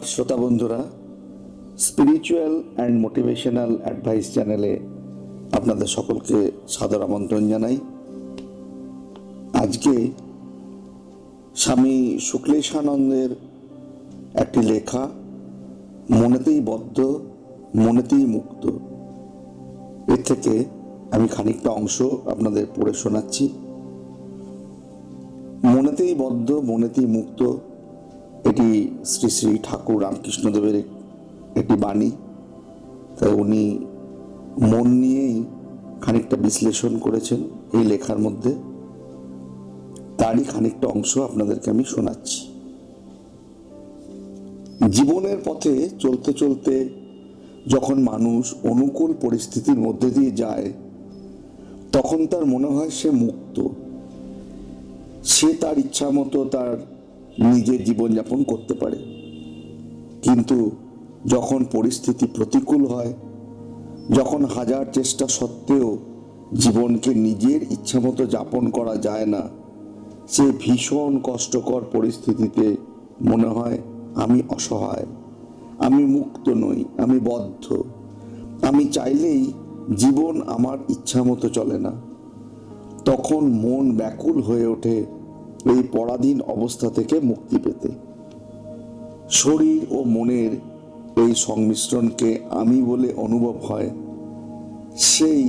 নমস্কার শ্রোতা বন্ধুরা স্পিরিচুয়াল অ্যান্ড মোটিভেশনাল অ্যাডভাইস চ্যানেলে আপনাদের সকলকে সাদর আমন্ত্রণ জানাই। আজকে স্বামী শুক্লেশানন্দের একটি লেখা, মনেতেই বদ্ধ, মনেতেই মুক্ত। এর থেকে আমি খানিকটা অংশ আপনাদের পড়ে শোনাচ্ছি। মনেতেই বদ্ধ, মনেতেই মুক্ত এটি শ্রী শ্রী ঠাকুর রামকৃষ্ণদেবের একটি বাণী। তাই উনি মন নিয়েই খানিকটা বিশ্লেষণ করেছেন এই লেখার মধ্যে। তারই খানিকটা অংশ আপনাদেরকে আমি শোনাচ্ছি। জীবনের পথে চলতে চলতে যখন মানুষ অনুকূল পরিস্থিতির মধ্যে দিয়ে যায়, তখন তার মনে হয় সে মুক্ত। সে তার ইচ্ছা মতো তার নিজের জীবনযাপন করতে পারে। কিন্তু যখন পরিস্থিতি প্রতিকূল হয়, যখন হাজার চেষ্টা সত্ত্বেও জীবনকে নিজের ইচ্ছা মতো যাপন করা যায় না, সে ভীষণ কষ্টকর পরিস্থিতিতে মনে হয়, আমি অসহায়, আমি মুক্ত নই, আমি বদ্ধ। আমি চাইলেই জীবন আমার ইচ্ছা মতো চলে না। তখন মন ব্যাকুল হয়ে ওঠে এই পরাধীন অবস্থা থেকে মুক্তি পেতে। শরীর ও মনের এই সংমিশ্রণকে আমি বলে অনুভব হয়। সেই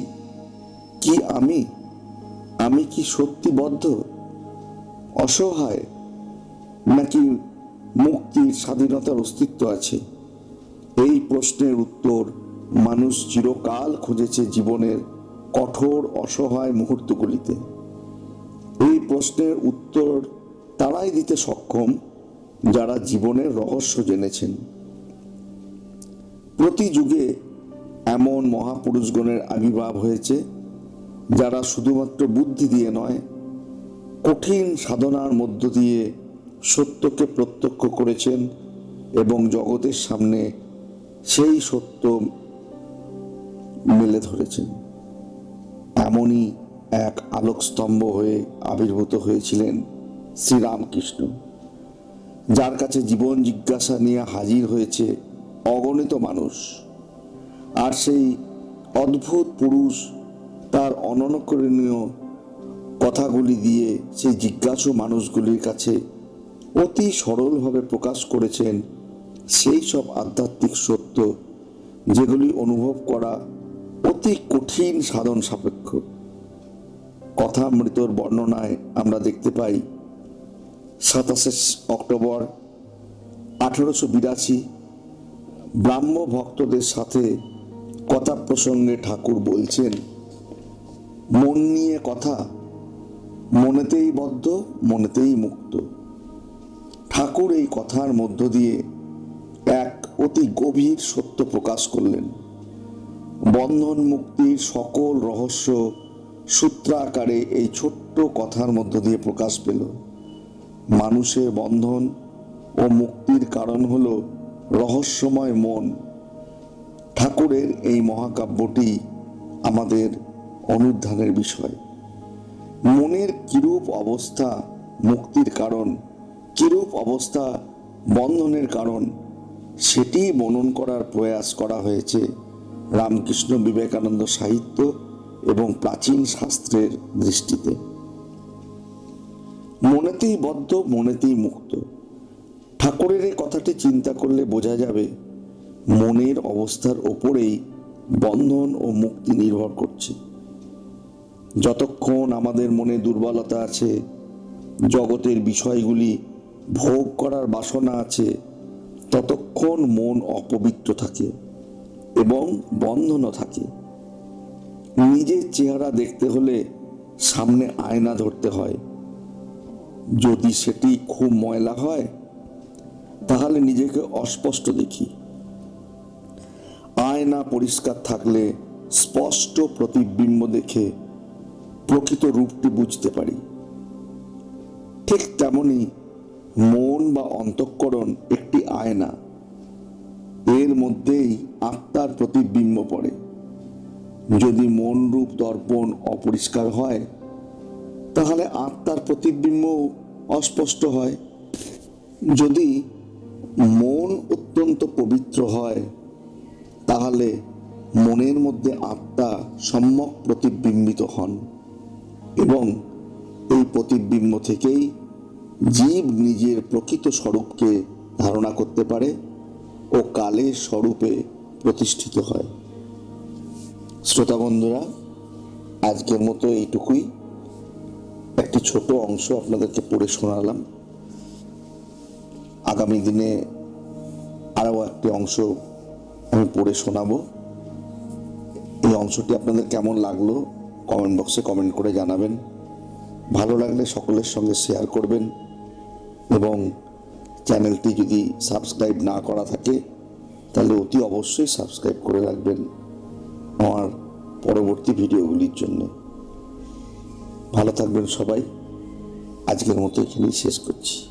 কি আমি? আমি কি সত্যিবদ্ধ অসহায়? নাকি মুক্তির স্বাধীনতার অস্তিত্ব আছে? এই প্রশ্নের উত্তর মানুষ চিরকাল খুঁজেছে জীবনের কঠোর অসহায় মুহূর্তগুলিতে। এই প্রশ্নের উত্তর তারাই দিতে সক্ষম যারা জীবনের রহস্য জেনেছেন। প্রতি যুগে এমন মহাপুরুষগণের আবির্ভাব হয়েছে, যারা শুধুমাত্র বুদ্ধি দিয়ে নয়, কঠিন সাধনার মধ্য দিয়ে সত্যকে প্রত্যক্ষ করেছেন এবং জগতের সামনে সেই সত্য মেলে ধরেছেন। এমনই এক আলোকস্তম্ভ হয়ে আবির্ভূত হয়েছিলেন শ্রীরামকৃষ্ণ, যার কাছে জীবন জিজ্ঞাসা নিয়ে হাজির হয়েছে অগণিত মানুষ। আর সেই অদ্ভুত পুরুষ তার অননকরণীয় কথাগুলি দিয়ে সেই জিজ্ঞাসু মানুষগুলির কাছে অতি সরলভাবে প্রকাশ করেছেন সেই সব আধ্যাত্মিক সত্য, যেগুলি অনুভব করা অতি কঠিন সাধন সাপেক্ষ। কথামৃতর বর্ণনায় আমরা দেখতে পাই, সাতাশে অক্টোবর আঠেরোশো বিরাশি, ব্রাহ্ম ভক্তদের সাথে কথা প্রসঙ্গে ঠাকুর বলছেন, মন নিয়ে কথা, মনেতেই বদ্ধ, মনেতেই মুক্ত। ঠাকুর এই কথার মধ্য দিয়ে এক অতি গভীর সত্য প্রকাশ করলেন। বন্ধন মুক্তির সকল রহস্য সূত্রাকারে এই ছোট্ট কথার মধ্য দিয়ে প্রকাশ পেল। মানুষের বন্ধন ও মুক্তির কারণ হল রহস্যময় মন। ঠাকুরের এই মহাকাব্যটি আমাদের অনুধানের বিষয়। মনের কিরূপ অবস্থা মুক্তির কারণ, কিরূপ অবস্থা বন্ধনের কারণ, সেটি মনন করার প্রয়াস করা হয়েছে রামকৃষ্ণ বিবেকানন্দ সাহিত্য এবং প্রাচীন শাস্ত্রের দৃষ্টিতে। মনেতেই বদ্ধ, মনেতেই মুক্ত। ঠাকুরের এই কথাটি চিন্তা করলে বোঝা যাবে, মনের অবস্থার ওপরেই বন্ধন ও মুক্তি নির্ভর করছে। যতক্ষণ আমাদের মনে দুর্বলতা আছে, জগতের বিষয়গুলি ভোগ করার বাসনা আছে, ততক্ষণ মন অপবিত্র থাকে এবং বন্ধনও থাকে। নিজের চেহারা দেখতে হলে সামনে আয়না ধরতে হয়। যদি সেটি খুব ময়লা হয়, তাহলে নিজেকে অস্পষ্ট দেখি। আয়না পরিষ্কার থাকলে স্পষ্ট প্রতিবিম্ব দেখে প্রকৃত রূপটি বুঝতে পারি। ঠিক তেমনি মন বা অন্তঃকরণ একটি আয়না। এর মধ্যেই আত্মার প্রতিবিম্ব পড়ে। যদি মন রূপ দর্পণ অপরিষ্কার হয়, তাহলে আত্মার প্রতিবিম্ব অস্পষ্ট হয়। যদি মন অত্যন্ত পবিত্র হয়, তাহলে মনের মধ্যে আত্মা সম্যক প্রতিবিম্বিত হন এবং এই প্রতিবিম্ব থেকেই জীব নিজের প্রকৃত স্বরূপকে ধারণা করতে পারে ও কালের স্বরূপে প্রতিষ্ঠিত হয়। শ্রোতা বন্ধুরা, আজকের মতো এইটুকুই। একটি ছোট অংশ আপনাদেরকে পড়ে শোনালাম। আগামী দিনে আরও একটি অংশ আমি পড়ে শোনাবো। এই অংশটি আপনাদের কেমন লাগল কমেন্ট বক্সে কমেন্ট করে জানাবেন। ভালো লাগলে সকলের সঙ্গে শেয়ার করবেন এবং চ্যানেলটি যদি সাবস্ক্রাইব না করা থাকে, তাহলে অতি অবশ্যই সাবস্ক্রাইব করে রাখবেন। আমার পরবর্তী ভিডিওগুলির জন্য। ভালো থাকবেন সবাই। আজকের মতো এখানেই শেষ করছি।